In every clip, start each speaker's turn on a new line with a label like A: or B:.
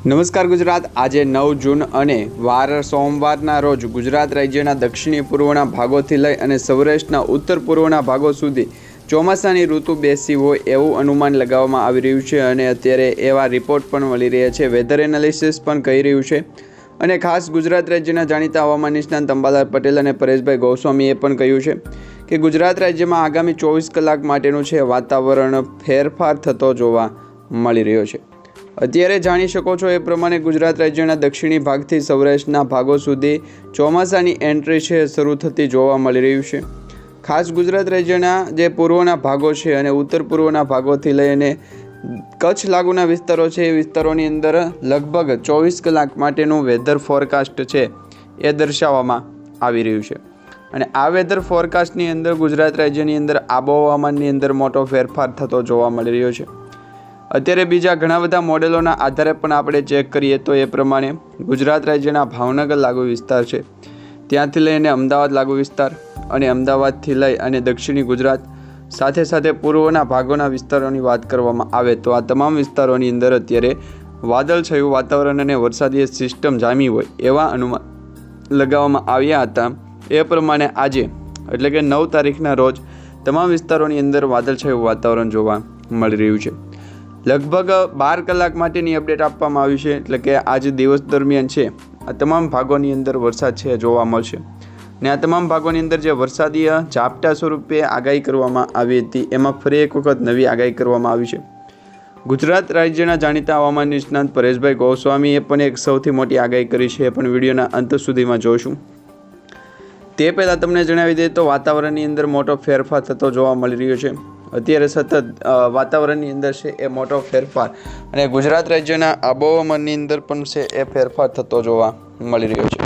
A: નમસ્કાર ગુજરાત. આજે નવ જૂન અને વાર સોમવારના રોજ ગુજરાત રાજ્યના દક્ષિણી પૂર્વના ભાગોથી લઈ અને સૌરાષ્ટ્રના ઉત્તર પૂર્વના ભાગો સુધી ચોમાસાની ઋતુ બેસી હોય એવું અનુમાન લગાવવામાં આવી રહ્યું છે અને અત્યારે એવા રિપોર્ટ પણ મળી રહ્યા છે. વેધર એનાલિસિસ પણ કહી રહ્યું છે. અને ખાસ ગુજરાત રાજ્યના જાણીતા હવામાન નિષ્ણાંત અંબાલાલ પટેલ અને પરેશભાઈ ગોસ્વામીએ પણ કહ્યું છે કે ગુજરાત રાજ્યમાં આગામી ચોવીસ કલાક માટેનું છે વાતાવરણ ફેરફાર થતો જોવા મળી રહ્યો છે. અત્યારે જાણી શકો છો એ પ્રમાણે ગુજરાત રાજ્યના દક્ષિણી ભાગથી સૌરાષ્ટ્રના ભાગો સુધી ચોમાસાની એન્ટ્રી છે, શરૂ થતી જોવા મળી રહ્યું છે. ખાસ ગુજરાત રાજ્યના જે પૂર્વના ભાગો છે અને ઉત્તર પૂર્વના ભાગોથી લઈને કચ્છ લાગુના વિસ્તારો છે, એ વિસ્તારોની અંદર લગભગ ચોવીસ કલાક માટેનું વેધર ફોરકાસ્ટ છે એ દર્શાવવામાં આવી રહ્યું છે. અને આ વેધર ફોરકાસ્ટની અંદર ગુજરાત રાજ્યની અંદર આબોહવામાનની અંદર મોટો ફેરફાર થતો જોવા મળી રહ્યો છે. અત્યારે બીજા ઘણા બધા મોડેલોના આધારે પણ આપણે ચેક કરીએ તો એ પ્રમાણે ગુજરાત રાજ્યના ભાવનગર લાગુ વિસ્તાર છે. ત્યાંથી લઈને અમદાવાદ લાગુ વિસ્તાર અને અમદાવાદથી લઈ અને દક્ષિણી ગુજરાત સાથે સાથે પૂર્વના ભાગોના વિસ્તારોની વાત કરવામાં આવે તો આ તમામ વિસ્તારોની અંદર અત્યારે વાદળછાયું વાતાવરણ અને વરસાદી સિસ્ટમ જામી હોય એવા અનુમાન લગાવવામાં આવ્યા હતા. એ પ્રમાણે આજે, એટલે કે નવ તારીખના રોજ, તમામ વિસ્તારોની અંદર વાદળછાયું વાતાવરણ જોવા મળી રહ્યું છે. લગભગ બાર કલાક માટેની અપડેટ આપવામાં આવી છે, એટલે કે આજ દિવસ દરમિયાન છે, આ તમામ ભાગોની અંદર વરસાદ છે, જોવા મળશે. ને આ તમામ ભાગોની અંદર જે વરસાદીય ઝાપટા સ્વરૂપે આગાહી કરવામાં આવી હતી, એમાં ફરી એક વખત નવી આગાહી કરવામાં આવી છે. ગુજરાત રાજ્યના જાણીતા હવામાન નિષ્ણાંત પરેશભાઈ ગોસ્વામીએ પણ એક સૌથી મોટી આગાહી કરી છે, એ પણ વિડીયોના અંત સુધીમાં જોઈશું. તે પહેલાં તમને જણાવી દઈએ તો વાતાવરણની અંદર મોટો ફેરફાર થતો જોવા મળી રહ્યો છે. અત્યારે સતત વાતાવરણની અંદર છે એ મોટો ફેરફાર. અને ગુજરાત રાજ્યના આબોહવામાનની અંદર પણ છે એ ફેરફાર થતો જોવા મળી રહ્યો છે.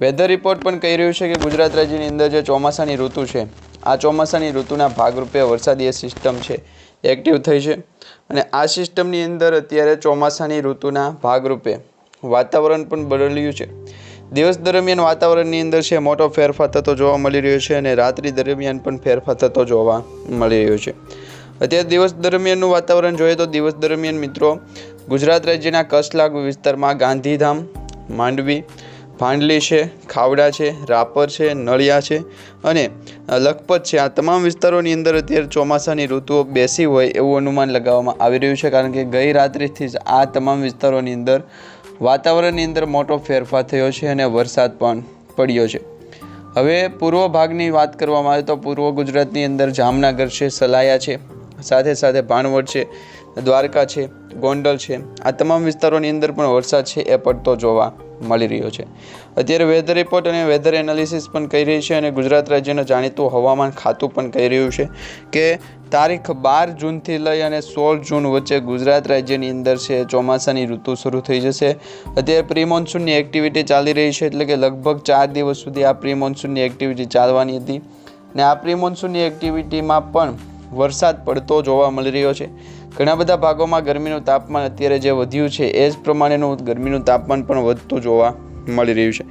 A: વેધર રિપોર્ટ પણ કહી રહ્યું છે કે ગુજરાત રાજ્યની અંદર જે ચોમાસાની ઋતુ છે, આ ચોમાસાની ઋતુના ભાગરૂપે વરસાદીય સિસ્ટમ છે એક્ટિવ થઈ છે. અને આ સિસ્ટમની અંદર અત્યારે ચોમાસાની ઋતુના ભાગરૂપે વાતાવરણ પણ બદલ્યું છે. દિવસ દરમિયાન વાતાવરણની અંદર છે મોટો ફેરફાર થતો જોવા મળી રહ્યો છે અને રાત્રિ દરમિયાન પણ ફેરફાર થતો જોવા મળી રહ્યો છે. અત્યારે દિવસ દરમિયાનનું વાતાવરણ જોઈએ તો દિવસ દરમિયાન મિત્રો ગુજરાત રાજ્યના કચ્છલાગ વિસ્તારમાં ગાંધીધામ, માંડવી, ભાંડલી છે, ખાવડા છે, રાપર છે, નળિયા છે અને લખપત છે. આ તમામ વિસ્તારોની અંદર અત્યારે ચોમાસાની ઋતુઓ બેસી હોય એવું અનુમાન લગાવવામાં આવી રહ્યું છે કારણ કે ગઈ રાત્રિથી જ આ તમામ વિસ્તારોની અંદર વાતાવરણની અંદર મોટો ફેરફાર થયો છે અને વરસાદ પણ પડ્યો છે. હવે પૂર્વ ભાગની વાત કરવામાં આવે તો પૂર્વ ગુજરાતની અંદર જામનગર છે, સલાયા છે, સાથે સાથે ભાણવડ છે, દ્વારકા છે, ગોંડલ છે. આ તમામ વિસ્તારોની અંદર પણ વરસાદ છે એ પડતો જોવા મળી રહ્યો છે. અત્યારે વેધર રિપોર્ટ અને વેધર એનાલિસિસ પણ કહી રહી છે અને ગુજરાત રાજ્યનું જાણીતું હવામાન ખાતું પણ કહી રહ્યું છે કે તારીખ બાર જૂનથી લઈ અને સોળ જૂન વચ્ચે ગુજરાત રાજ્યની અંદર છે ચોમાસાની ઋતુ શરૂ થઈ જશે. અત્યારે પ્રી મોન્સૂનની એક્ટિવિટી ચાલી રહી છે એટલે કે લગભગ ચાર દિવસ સુધી આ પ્રી મોન્સૂનની એક્ટિવિટી ચાલવાની હતી. ને આ પ્રી મોન્સૂનની એક્ટિવિટીમાં પણ વરસાદ પડતો જોવા મળી રહ્યો છે. ઘણા બધા ભાગોમાં ગરમીનું તાપમાન અત્યારે જે વધ્યું છે, એ જ પ્રમાણેનું ગરમીનું તાપમાન પણ વધતું જોવા મળી રહ્યું છે.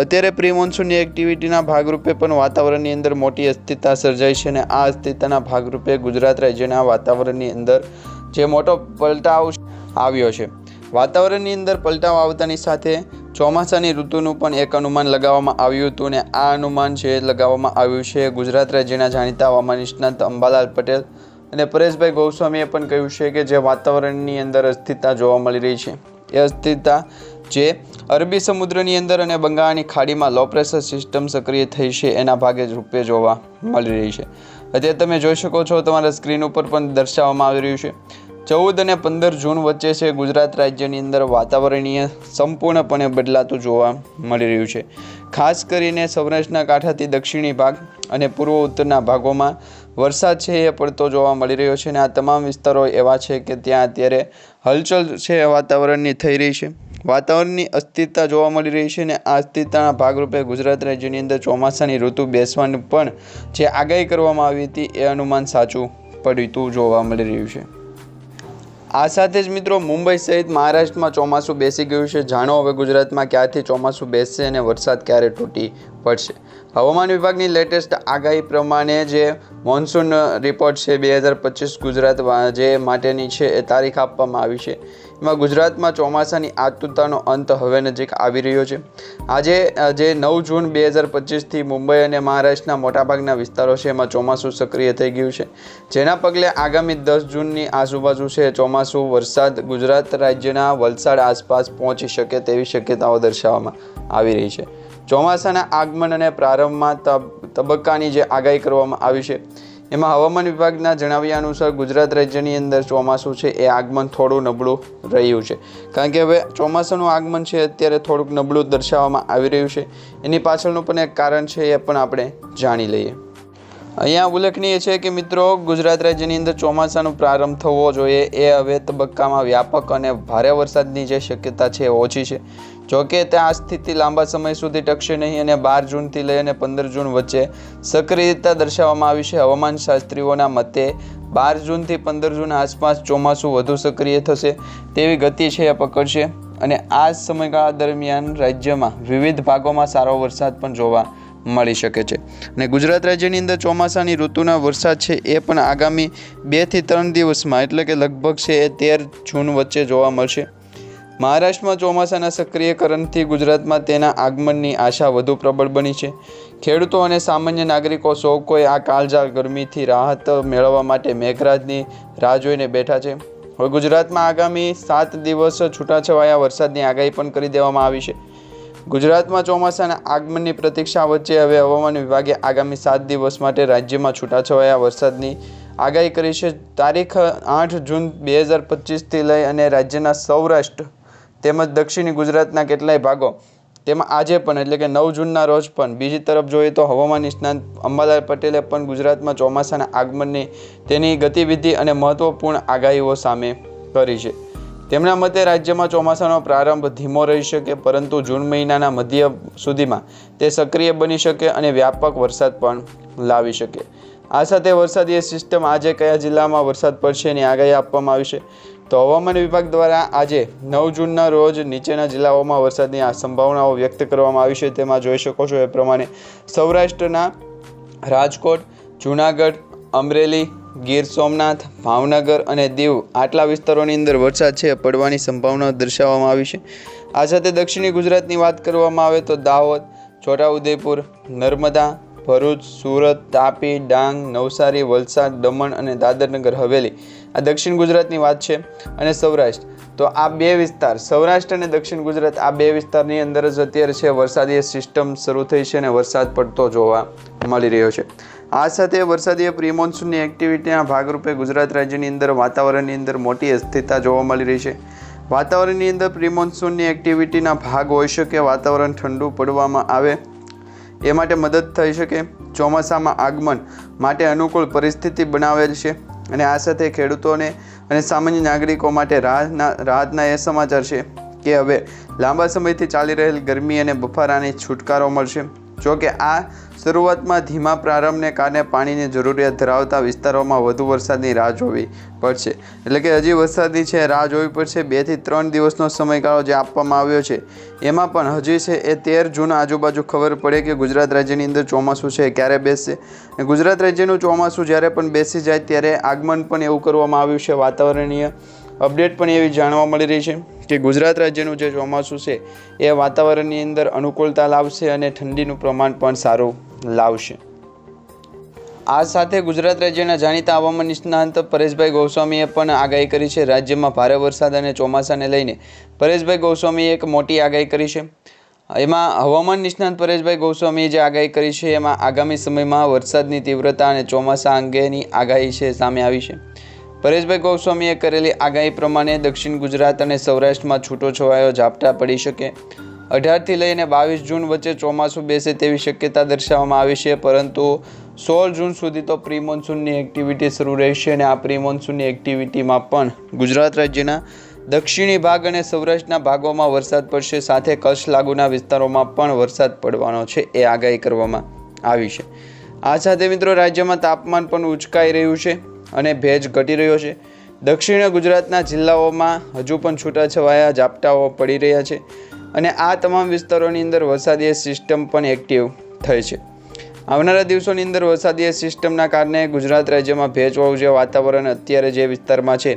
A: અત્યારે પ્રી એક્ટિવિટીના ભાગરૂપે પણ વાતાવરણની અંદર મોટી અસ્થિરતા સર્જાઈ છે અને આ અસ્થિરતાના ભાગરૂપે ગુજરાત રાજ્યના વાતાવરણની અંદર જે મોટો પલટાવ આવ્યો છે. વાતાવરણની અંદર પલટાવ આવતાની સાથે ચોમાસાની ઋતુનું પણ એક અનુમાન લગાવવામાં આવ્યું હતું અને આ અનુમાન જે લગાવવામાં આવ્યું છે. ગુજરાત રાજ્યના જાણીતા હવામાન નિષ્ણાંત અંબાલાલ પટેલ અને પરેશભાઈ ગોસ્વામીએ પણ કહ્યું છે કે જે વાતાવરણની અંદર અસ્થિરતા જોવા મળી રહી છે. એ અસ્થિરતા જે અરબી સમુદ્રની અંદર અને બંગાળની ખાડીમાં લો પ્રેશર સિસ્ટમ સક્રિય થઈ છે, એના ભાગે જ રૂપે જોવા મળી રહી છે. અત્યારે તમે જોઈ શકો છો, તમારા સ્ક્રીન ઉપર પણ દર્શાવવામાં આવી રહ્યું છે. ચૌદ અને પંદર જૂન વચ્ચે છે ગુજરાત રાજ્યની અંદર વાતાવરણીય સંપૂર્ણપણે બદલાતું જોવા મળી રહ્યું છે. ખાસ કરીને સૌરાષ્ટ્રના કાંઠાથી દક્ષિણી ભાગ અને પૂર્વ ઉત્તરના ભાગોમાં વરસાદ છે એ પડતો જોવા મળી રહ્યો છે અને આ તમામ વિસ્તારો એવા છે કે ત્યાં અત્યારે હલચલ છે વાતાવરણની થઈ રહી છે. વાતાવરણની અસ્થિરતા જોવા મળી રહી છે અને આ અસ્થિરતાના ભાગરૂપે ગુજરાત રાજ્યની અંદર ચોમાસાની ઋતુ બેસવાનું પણ જે આગાહી કરવામાં આવી હતી એ અનુમાન સાચું પડતું જોવા મળી રહ્યું છે. આ સાથે જ મિત્રો મુંબઈ સહિત મહારાષ્ટ્રમાં ચોમાસું બેસી ગયું છે. જાણો હવે ગુજરાતમાં ક્યારથી ચોમાસું બેસશે અને વરસાદ ક્યારે તૂટી પડશે? હવામાન વિભાગની લેટેસ્ટ આગાહી પ્રમાણે જે મોન્સૂન રિપોર્ટ છે બે હજાર પચીસ ગુજરાત જે માટેની છે એ તારીખ આપવામાં આવી છે. એમાં ગુજરાતમાં ચોમાસાની આતુરતાનો અંત હવે નજીક આવી રહ્યો છે. આજે જે નવ જૂન બે હજાર પચીસથી મુંબઈ અને મહારાષ્ટ્રના મોટાભાગના વિસ્તારો છે એમાં ચોમાસું સક્રિય થઈ ગયું છે. જેના પગલે આગામી દસ જૂનની આજુબાજુ છે ચોમાસું, વરસાદ ગુજરાત રાજ્યના વલસાડ આસપાસ પહોંચી શકે તેવી શક્યતાઓ દર્શાવવામાં આવી રહી છે. ચોમાસાના આગમન અને પ્રારંભમાં તબ- તબક્કાની જે આગાહી કરવામાં આવી છે, એમાં હવામાન વિભાગના જણાવ્યા અનુસાર ગુજરાત રાજ્યની અંદર ચોમાસું છે, એ આગમન થોડું નબળું રહ્યું છે. કારણ કે હવે ચોમાસાનું આગમન છે, અત્યારે થોડુંક નબળું દર્શાવવામાં આવી રહ્યું છે. એની પાછળનું પણ એક કારણ છે, એ પણ આપણે જાણી લઈએ. અહીંયા ઉલ્લેખનીય છે કે મિત્રો, ગુજરાત રાજ્યની અંદર ચોમાસાનો પ્રારંભ થવો જોઈએ, એ હવે તબક્કામાં વ્યાપક અને ભારે વરસાદની જે શક્યતા છે, એ ઓછી છે. જોકે ત્યાં આ સ્થિતિ લાંબા સમય સુધી ટકશે નહીં અને બાર જૂનથી લઈ અને પંદર જૂન વચ્ચે સક્રિયતા દર્શાવવામાં આવી છે. હવામાન શાસ્ત્રીઓના મતે બાર જૂનથી પંદર જૂન આસપાસ ચોમાસું વધુ સક્રિય થશે તેવી ગતિ છે, એ પકડશે અને આ સમયગાળા દરમિયાન રાજ્યમાં વિવિધ ભાગોમાં સારો વરસાદ પણ જોવા મળી શકે છે. અને ગુજરાત રાજ્યની અંદર ચોમાસાની ઋતુના વરસાદ છે, એ પણ આગામી બેથી ત્રણ દિવસમાં, એટલે કે લગભગ છે, એ તેર જૂન વચ્ચે જોવા મળશે. મહારાષ્ટ્રમાં ચોમાસાના સક્રિયકરણથી ગુજરાતમાં તેના આગમનની આશા વધુ પ્રબળ બની છે. ખેડૂતો અને સામાન્ય નાગરિકો સૌ કોઈ આ કાળઝાળ ગરમીથી રાહત મેળવવા માટે મેઘરાજની રાહ જોઈને બેઠા છે. હવે ગુજરાતમાં આગામી સાત દિવસ છૂટાછવાયા વરસાદની આગાહી પણ કરી દેવામાં આવી છે. ગુજરાતમાં ચોમાસાના આગમનની પ્રતીક્ષા વચ્ચે હવે હવામાન વિભાગે આગામી સાત દિવસ માટે રાજ્યમાં છૂટાછવાયા વરસાદની આગાહી કરી છે. તારીખ આઠ જૂન બે હજાર પચીસથી લઈ અને રાજ્યના સૌરાષ્ટ્ર તેમજ દક્ષિણી ગુજરાતના કેટલાય ભાગો. તેમાં આજે પણ, એટલે કે નવ જૂનના રોજ પણ, બીજી તરફ જોઈએ તો હવામાન નિષ્ણાંત અંબાલાલ પટેલે પણ ગુજરાતમાં ચોમાસાના આગમનની તેની ગતિવિધિ અને મહત્વપૂર્ણ આગાહીઓ સામે કરી છે. તેમના મતે રાજ્યમાં ચોમાસાનો પ્રારંભ ધીમો રહી શકે, પરંતુ જૂન મહિનાના મધ્ય સુધીમાં તે સક્રિય બની શકે અને વ્યાપક વરસાદ પણ લાવી શકે. આ સાથે વરસાદીય સિસ્ટમ આજે કયા જિલ્લામાં વરસાદ પડશે એની આગાહી આપવામાં આવી છે. તો હવામાન વિભાગ દ્વારા આજે નવ જૂનના રોજ નીચેના જિલ્લાઓમાં વરસાદની આ સંભાવનાઓ વ્યક્ત કરવામાં આવી છે. તેમાં જોઈ શકો છો એ પ્રમાણે સૌરાષ્ટ્રના રાજકોટ, જૂનાગઢ, અમરેલી, ગીર સોમનાથ, ભાવનગર અને દીવ આટલા વિસ્તારોની અંદર વરસાદ છે પડવાની સંભાવના દર્શાવવામાં આવી છે. આ સાથે દક્ષિણી ગુજરાતની વાત કરવામાં આવે તો દાહોદ, છોટાઉદેપુર, નર્મદા, ભરૂચ, સુરત, તાપી, ડાંગ, નવસારી, વલસાડ, દમણ અને દાદરનગર, હવેલી આ દક્ષિણ ગુજરાતની વાત છે અને સૌરાષ્ટ્ર. તો આ બે વિસ્તાર, સૌરાષ્ટ્ર અને દક્ષિણ ગુજરાત, આ બે વિસ્તારની અંદર જ અત્યારે છે વરસાદી સિસ્ટમ શરૂ થઈ છે અને વરસાદ પડતો જોવા મળી રહ્યો છે. આ સાથે વરસાદીય પ્રી મોન્સૂનની એક્ટિવિટીના ભાગરૂપે ગુજરાત રાજ્યની અંદર વાતાવરણની અંદર મોટી અસ્થિરતા જોવા મળી રહી છે. વાતાવરણની અંદર પ્રી મોન્સૂનની એક્ટિવિટીના ભાગ હોઈ શકે, વાતાવરણ ઠંડુ પડવામાં આવે, એ માટે મદદ થઈ શકે. ચોમાસામાં આગમન માટે અનુકૂળ પરિસ્થિતિ બનાવેલ છે. અને આ સાથે ખેડૂતોને અને સામાન્ય નાગરિકો માટે રાહતના રાહતના એ સમાચાર છે કે હવે લાંબા સમયથી ચાલી રહેલ ગરમી અને બફારાને છુટકારો મળશે. જો કે આ શરૂઆતમાં ધીમા પ્રારંભને કારણે પાણીની જરૂરિયાત ધરાવતા વિસ્તારોમાં વધુ વરસાદની રાહ જોવી પડશે. એટલે કે હજી વરસાદની છે, રાહ જોવી પડશે. બેથી ત્રણ દિવસનો સમયગાળો જે આપવામાં આવ્યો છે, એમાં પણ હજી છે એ તેર જૂન આજુબાજુ ખબર પડે કે ગુજરાત રાજ્યની અંદર ચોમાસું છે ક્યારે બેસશે? ગુજરાત રાજ્યનું ચોમાસું જ્યારે પણ બેસી જાય ત્યારે આગમન પણ એવું કરવામાં આવ્યું છે, વાતાવરણીય અપડેટ પણ એવી જાણવા મળી રહી છે કે ગુજરાત રાજ્યનું જે ચોમાસું છે, એ વાતાવરણની અંદર અનુકૂળતા લાવશે અને ઠંડીનું પ્રમાણ પણ સારું લાવશે. આ સાથે ગુજરાત રાજ્યના જાણીતા હવામાન નિષ્ણાંત પરેશભાઈ ગોસ્વામીએ પણ આગાહી કરી છે. રાજ્યમાં ભારે વરસાદ અને ચોમાસાને લઈને પરેશભાઈ ગોસ્વામીએ એક મોટી આગાહી કરી છે. એમાં હવામાન નિષ્ણાંત પરેશભાઈ ગોસ્વામીએ જે આગાહી કરી છે, એમાં આગામી સમયમાં વરસાદની તીવ્રતા અને ચોમાસા અંગેની આગાહી છે, સામે આવી છે. પરેશભાઈ ગોસ્વામીએ કરેલી આગાહી પ્રમાણે દક્ષિણ ગુજરાત અને સૌરાષ્ટ્રમાં છૂટો છવાયો ઝાપટા પડી શકે. અઢારથી લઈને બાવીસ જૂન વચ્ચે ચોમાસું બેસે તેવી શક્યતા દર્શાવવામાં આવી છે, પરંતુ સોળ જૂન સુધી તો પ્રી મોન્સૂનની એક્ટિવિટી શરૂ રહેશે અને આ પ્રી મોન્સૂનની એક્ટિવિટીમાં પણ ગુજરાત રાજ્યના દક્ષિણી ભાગ અને સૌરાષ્ટ્રના ભાગોમાં વરસાદ પડશે, સાથે કચ્છ લાગુના વિસ્તારોમાં પણ વરસાદ પડવાનો છે એ આગાહી કરવામાં આવી છે. આ સાથે મિત્રો રાજ્યમાં તાપમાન પણ ઉચકાઈ રહ્યું છે. અને ભેજ ઘટી રહ્યો છે. દક્ષિણ ગુજરાતના જિલ્લાઓમાં હજુ પણ છૂટાછવાયા ઝાપટાઓ પડી રહ્યા છે અને આ તમામ વિસ્તારોની અંદર વરસાદી સિસ્ટમ પણ એક્ટિવ થઈ છે. આવનારા દિવસોની અંદર વરસાદીય સિસ્ટમના કારણે ગુજરાત રાજ્યમાં ભેજવાળું જે વાતાવરણ અત્યારે જે વિસ્તારમાં છે,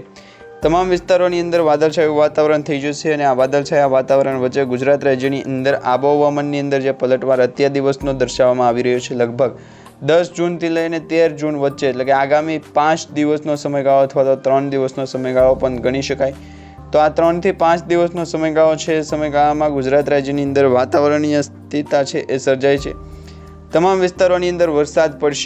A: તમામ વિસ્તારોની અંદર વાદળછાયું વાતાવરણ થઈ જશે અને આ વાદળછાયા વાતાવરણ વચ્ચે ગુજરાત રાજ્યની અંદર આબોહવામાનની અંદર જે પલટવાર અત્યાર દિવસનો દર્શાવવામાં આવી રહ્યો છે, લગભગ દસ જૂનથી લઈને તેર જૂન વચ્ચે, એટલે કે આગામી પાંચ દિવસનો સમયગાળો અથવા તો ત્રણ દિવસનો સમયગાળો પણ ગણી શકાય. તો આ ત્રણથી પાંચ દિવસનો સમયગાળો છે, એ સમયગાળામાં ગુજરાત રાજ્યની અંદર વાતાવરણીય સ્થિરતા છે, એ સર્જાય છે. તમામ વિસ્તારોની અંદર વરસાદ પડશે.